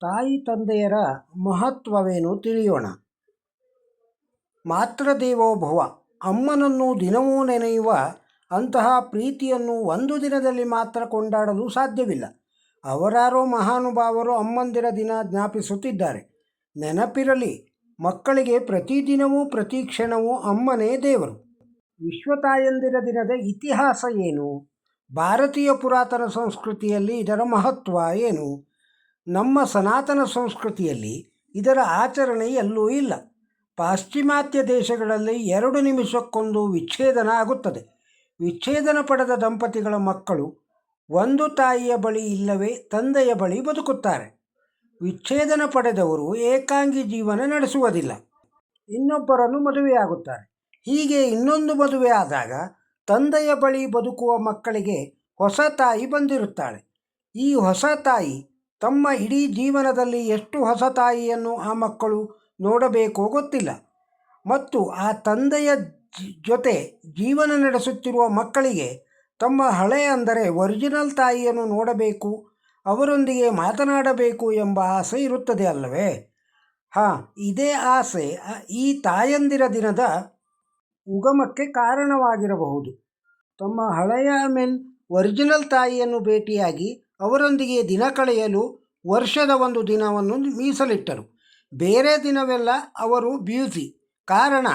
ತಾಯಿ ತಂದೆಯರ ಮಹತ್ವವೇನು ತಿಳಿಯೋಣ. ಮಾತೃದೇವೋಭವ ಅಮ್ಮನನ್ನು ದಿನವೂ ನೆನೆಯುವ ಅಂತಹ ಪ್ರೀತಿಯನ್ನು ಒಂದು ದಿನದಲ್ಲಿ ಮಾತ್ರ ಕೊಂಡಾಡಲು ಸಾಧ್ಯವಿಲ್ಲ. ಅವರಾರೋ ಮಹಾನುಭಾವರು ಅಮ್ಮಂದಿರ ದಿನ ಜ್ಞಾಪಿಸುತ್ತಿದ್ದಾರೆ. ನೆನಪಿರಲಿ, ಮಕ್ಕಳಿಗೆ ಪ್ರತಿದಿನವೂ ಪ್ರತಿ ಕ್ಷಣವೂ ಅಮ್ಮನೇ ದೇವರು. ವಿಶ್ವತಾಯಂದಿರ ದಿನದ ಇತಿಹಾಸ ಏನು? ಭಾರತೀಯ ಪುರಾತನ ಸಂಸ್ಕೃತಿಯಲ್ಲಿ ಇದರ ಮಹತ್ವ ಏನು? ನಮ್ಮ ಸನಾತನ ಸಂಸ್ಕೃತಿಯಲ್ಲಿ ಇದರ ಆಚರಣೆ ಎಲ್ಲೂ ಇಲ್ಲ. ಪಾಶ್ಚಿಮಾತ್ಯ ದೇಶಗಳಲ್ಲಿ ಎರಡು ನಿಮಿಷಕ್ಕೊಂದು ವಿಚ್ಛೇದನ ಆಗುತ್ತದೆ. ವಿಚ್ಛೇದನ ಪಡೆದ ದಂಪತಿಗಳ ಮಕ್ಕಳು ಒಂದು ತಾಯಿಯ ಬಳಿ ಇಲ್ಲವೇ ತಂದೆಯ ಬಳಿ ಬದುಕುತ್ತಾರೆ. ವಿಚ್ಛೇದನ ಪಡೆದವರು ಏಕಾಂಗಿ ಜೀವನ ನಡೆಸುವುದಿಲ್ಲ. ಇನ್ನೊಬ್ಬರನ್ನು ಮದುವೆಯಾಗುತ್ತಾರೆ. ಹೀಗೆ ಇನ್ನೊಂದು ಮದುವೆ ಆದಾಗ ತಂದೆಯ ಬಳಿ ಬದುಕುವ ಮಕ್ಕಳಿಗೆ ಹೊಸ ತಾಯಿ ಬಂದಿರುತ್ತಾಳೆ. ಈ ಹೊಸ ತಾಯಿ ತಮ್ಮ ಇಡೀ ಜೀವನದಲ್ಲಿ ಎಷ್ಟು ಹೊಸ ತಾಯಿಯನ್ನು ಆ ಮಕ್ಕಳು ನೋಡಬೇಕೋ ಗೊತ್ತಿಲ್ಲ. ಮತ್ತು ಆ ತಂದೆಯ ಜೊತೆ ಜೀವನ ನಡೆಸುತ್ತಿರುವ ಮಕ್ಕಳಿಗೆ ತಮ್ಮ ಹಳೆ ಅಂದರೆ ಒರಿಜಿನಲ್ ತಾಯಿಯನ್ನು ನೋಡಬೇಕು, ಅವರೊಂದಿಗೆ ಮಾತನಾಡಬೇಕು ಎಂಬ ಆಸೆ ಇರುತ್ತದೆ ಅಲ್ಲವೇ? ಹಾಂ, ಇದೇ ಆಸೆ ಈ ತಾಯಂದಿರ ದಿನದ ಉಗಮಕ್ಕೆ ಕಾರಣವಾಗಿರಬಹುದು. ತಮ್ಮ ಹಳೆಯ ಮೆನ್ ಒರಿಜಿನಲ್ ತಾಯಿಯನ್ನು ಭೇಟಿಯಾಗಿ ಅವರೊಂದಿಗೆ ದಿನ ಕಳೆಯಲು ವರ್ಷದ ಒಂದು ದಿನವನ್ನು ಮೀಸಲಿಟ್ಟರು. ಬೇರೆ ದಿನವೆಲ್ಲ ಅವರು ಬ್ಯೂಸಿ. ಕಾರಣ,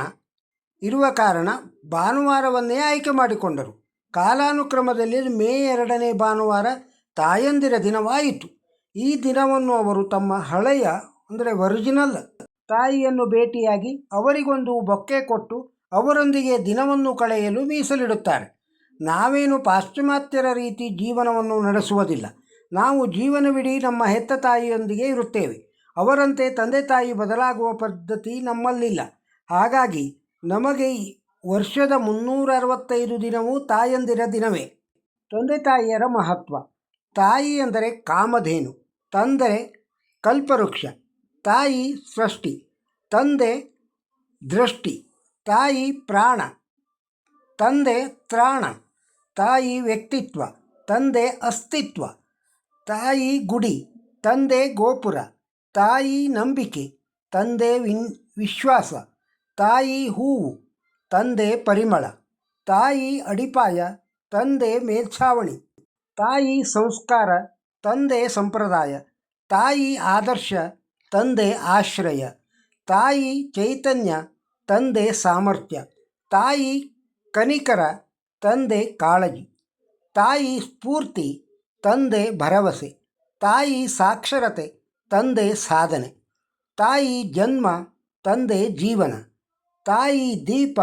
ಇರುವ ಕಾರಣ ಭಾನುವಾರವನ್ನೇ ಆಯ್ಕೆ ಮಾಡಿಕೊಂಡರು. ಕಾಲಾನುಕ್ರಮದಲ್ಲಿ ಮೇ ಎರಡನೇ ಭಾನುವಾರ ತಾಯಂದಿರ ದಿನವಾಯಿತು. ಈ ದಿನವನ್ನು ಅವರು ತಮ್ಮ ಹಳೆಯ, ಅಂದರೆ ಒರಿಜಿನಲ್ ತಾಯಿಯನ್ನು ಭೇಟಿಯಾಗಿ ಅವರಿಗೊಂದು ಬೊಕ್ಕೆ ಕೊಟ್ಟು ಅವರೊಂದಿಗೆ ದಿನವನ್ನು ಕಳೆಯಲು ಮೀಸಲಿಡುತ್ತಾರೆ. ನಾವೇನು ಪಾಶ್ಚಿಮಾತ್ಯರ ರೀತಿ ಜೀವನವನ್ನು ನಡೆಸುವುದಿಲ್ಲ. ನಾವು ಜೀವನವಿಡೀ ನಮ್ಮ ಹೆತ್ತ ತಾಯಿಯೊಂದಿಗೆ ಇರುತ್ತೇವೆ. ಅವರಂತೆ ತಂದೆ ತಾಯಿ ಬದಲಾಗುವ ಪದ್ಧತಿ ನಮ್ಮಲ್ಲಿಲ್ಲ. ಹಾಗಾಗಿ ನಮಗೆ ವರ್ಷದ ಮುನ್ನೂರ ಅರವತ್ತೈದು ದಿನವೂ ತಾಯಂದಿರ ದಿನವೇ. ತಂದೆ ತಾಯಿಯರ ಮಹತ್ವ. ತಾಯಿ ಎಂದರೆ ಕಾಮಧೇನು. ತಂದೆ ಕಲ್ಪವೃಕ್ಷ. ತಾಯಿ ಸೃಷ್ಟಿ. ತಂದೆ ದೃಷ್ಟಿ. ತಾಯಿ ಪ್ರಾಣ. ತಂದೆ ತ್ರಾಣ. ತಾಯಿ ವ್ಯಕ್ತಿತ್ವ, ತಂದೆ ಅಸ್ತಿತ್ವ, ತಾಯಿ ಗುಡಿ, ತಂದೆ ಗೋಪುರ, ತಾಯಿ ನಂಬಿಕೆ, ತಂದೆ ವಿನ್, ವಿಶ್ವಾಸ, ತಾಯಿ ಹೂವು, ತಂದೆ ಪರಿಮಳ, ತಾಯಿ ಅಡಿಪಾಯ, ತಂದೆ ಮೇಲ್ಛಾವಣಿ, ತಾಯಿ ಸಂಸ್ಕಾರ, ತಂದೆ ಸಂಪ್ರದಾಯ, ತಾಯಿ ಆದರ್ಶ, ತಂದೆ ಆಶ್ರಯ, ತಾಯಿ ಚೈತನ್ಯ, ತಂದೆ ಸಾಮರ್ಥ್ಯ, ತಾಯಿ ಕನಿಕರ ತಂದೆ ಕಾಳಜಿ. ತಾಯಿ ಸ್ಫೂರ್ತಿ, ತಂದೆ ಭರವಸೆ. ತಾಯಿ ಸಾಕ್ಷರತೆ, ತಂದೆ ಸಾಧನೆ. ತಾಯಿ ಜನ್ಮ, ತಂದೆ ಜೀವನ. ತಾಯಿ ದೀಪ,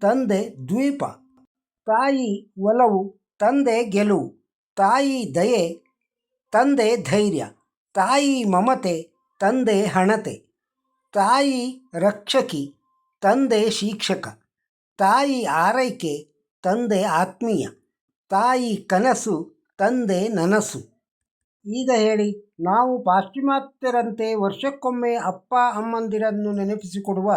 ತಂದೆ ದ್ವೀಪ. ತಾಯಿ ಒಲವು, ತಂದೆ ಗೆಲುವು. ತಾಯಿ ದಯೆ, ತಂದೆ ಧೈರ್ಯ. ತಾಯಿ ಮಮತೆ, ತಂದೆ ಹಣತೆ. ತಾಯಿ ರಕ್ಷಕಿ, ತಂದೆ ಶಿಕ್ಷಕ. ತಾಯಿ ಆರೈಕೆ ತಂದೆ ಆತ್ಮೀಯ, ತಾಯಿ ಕನಸು, ತಂದೆ ನನಸು. ಈಗ ಹೇಳಿ, ನಾವು ಪಾಶ್ಚಿಮಾತ್ಯರಂತೆ ವರ್ಷಕ್ಕೊಮ್ಮೆ ಅಪ್ಪ ಅಮ್ಮಂದಿರನ್ನು ನೆನಪಿಸಿಕೊಡುವ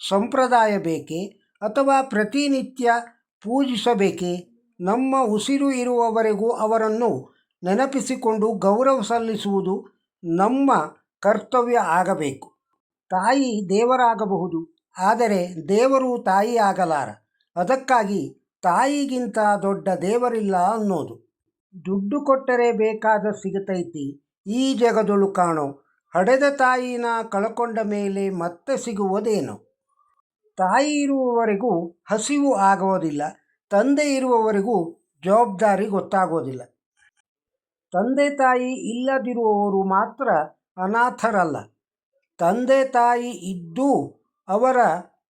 ಸಂಪ್ರದಾಯ ಬೇಕೇ ಅಥವಾ ಪ್ರತಿನಿತ್ಯ ಪೂಜಿಸಬೇಕೇ? ನಮ್ಮ ಉಸಿರು ಇರುವವರೆಗೂ ಅವರನ್ನು ನೆನಪಿಸಿಕೊಂಡು ಗೌರವ ಸಲ್ಲಿಸುವುದು ನಮ್ಮ ಕರ್ತವ್ಯ ಆಗಬೇಕು. ತಾಯಿ ದೇವರಾಗಬಹುದು, ಆದರೆ ದೇವರು ತಾಯಿ ಆಗಲಾರ. ಅದಕ್ಕಾಗಿ ತಾಯಿಗಿಂತ ದೊಡ್ಡ ದೇವರಿಲ್ಲ ಅನ್ನೋದು. ದುಡ್ಡು ಕೊಟ್ಟರೆ ಬೇಕಾದ ಸಿಗತೈತಿ. ಈ ಜಗದೊಳು ಕಾಣೋ. ಹಡೆದ ತಾಯಿನ ಕಳಕೊಂಡ ಮೇಲೆ ಮತ್ತೆ ಸಿಗುವುದೇನು. ತಾಯಿ ಇರುವವರೆಗೂ ಹಸಿವು ಆಗುವುದಿಲ್ಲ ತಂದೆ ಇರುವವರೆಗೂ ಜವಾಬ್ದಾರಿ ಗೊತ್ತಾಗೋದಿಲ್ಲ. ತಂದೆ ತಾಯಿ ಇಲ್ಲದಿರುವವರು ಮಾತ್ರ ಅನಾಥರಲ್ಲ. ತಂದೆ ತಾಯಿ ಇದ್ದೂ ಅವರ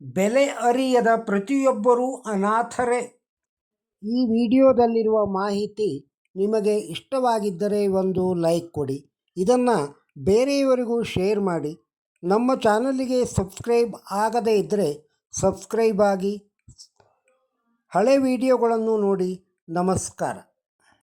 ಬೆಲೆ ಅರಿಯದ ಪ್ರತಿಯೊಬ್ಬರೂ ಅನಾಥರೇ. ಈ ವಿಡಿಯೋದಲ್ಲಿರುವ ಮಾಹಿತಿ ನಿಮಗೆ ಇಷ್ಟವಾಗಿದ್ದರೆ ಒಂದು ಲೈಕ್ ಕೊಡಿ. ಇದನ್ನು ಬೇರೆಯವರಿಗೂ ಶೇರ್ ಮಾಡಿ. ನಮ್ಮ ಚಾನಲಿಗೆ ಸಬ್ಸ್ಕ್ರೈಬ್ ಆಗದೇ ಇದ್ದರೆ ಸಬ್ಸ್ಕ್ರೈಬ್ ಆಗಿ. ಹಳೆ ವಿಡಿಯೋಗಳನ್ನು ನೋಡಿ. ನಮಸ್ಕಾರ.